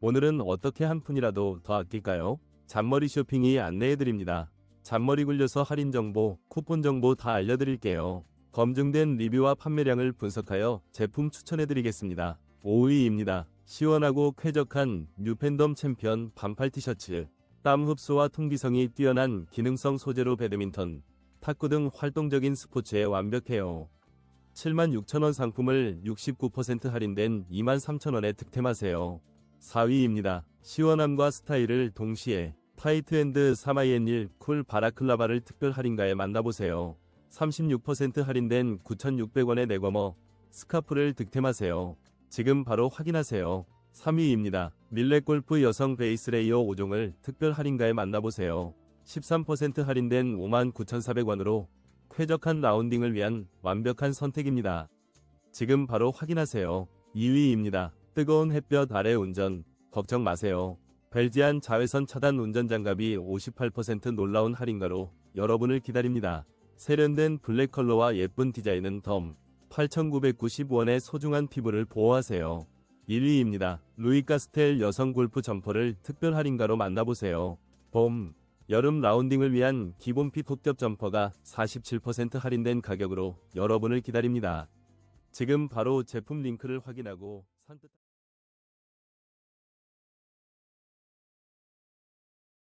오늘은 어떻게 한 푼이라도 더 아낄까요? 잔머리 쇼핑이 안내해드립니다. 잔머리 굴려서 할인 정보, 쿠폰 정보 다 알려드릴게요. 검증된 리뷰와 판매량을 분석하여 제품 추천해드리겠습니다. 5위입니다. 시원하고 쾌적한 뉴팬덤 챔피언 반팔 티셔츠. 땀 흡수와 통기성이 뛰어난 기능성 소재로 배드민턴, 탁구 등 활동적인 스포츠에 완벽해요. 76,000원 상품을 69% 할인된 23,000원에 득템하세요. 4위입니다. 시원함과 스타일을 동시에 타이트앤드 사마이앤일 쿨 바라클라바를 특별 할인가에 만나보세요. 36% 할인된 9,600원의 내거머 스카프를 득템하세요. 지금 바로 확인하세요. 3위입니다. 밀레 골프 여성 베이스 레이어 5종을 특별 할인가에 만나보세요. 13% 할인된 59,400원으로 쾌적한 라운딩을 위한 완벽한 선택입니다. 지금 바로 확인하세요. 2위입니다. 뜨거운 햇볕 아래 운전 걱정 마세요. 벨지안 자외선 차단 운전 장갑이 58% 놀라운 할인가로 여러분을 기다립니다. 세련된 블랙 컬러와 예쁜 디자인은 덤 8,990원의 소중한 피부를 보호하세요. 1위입니다. 루이카스텔 여성 골프 점퍼를 특별 할인가로 만나보세요. 봄, 여름 라운딩을 위한 기본 핏 톱겹 점퍼가 47% 할인된 가격으로 여러분을 기다립니다. 지금 바로 제품 링크를 확인하고 선뜻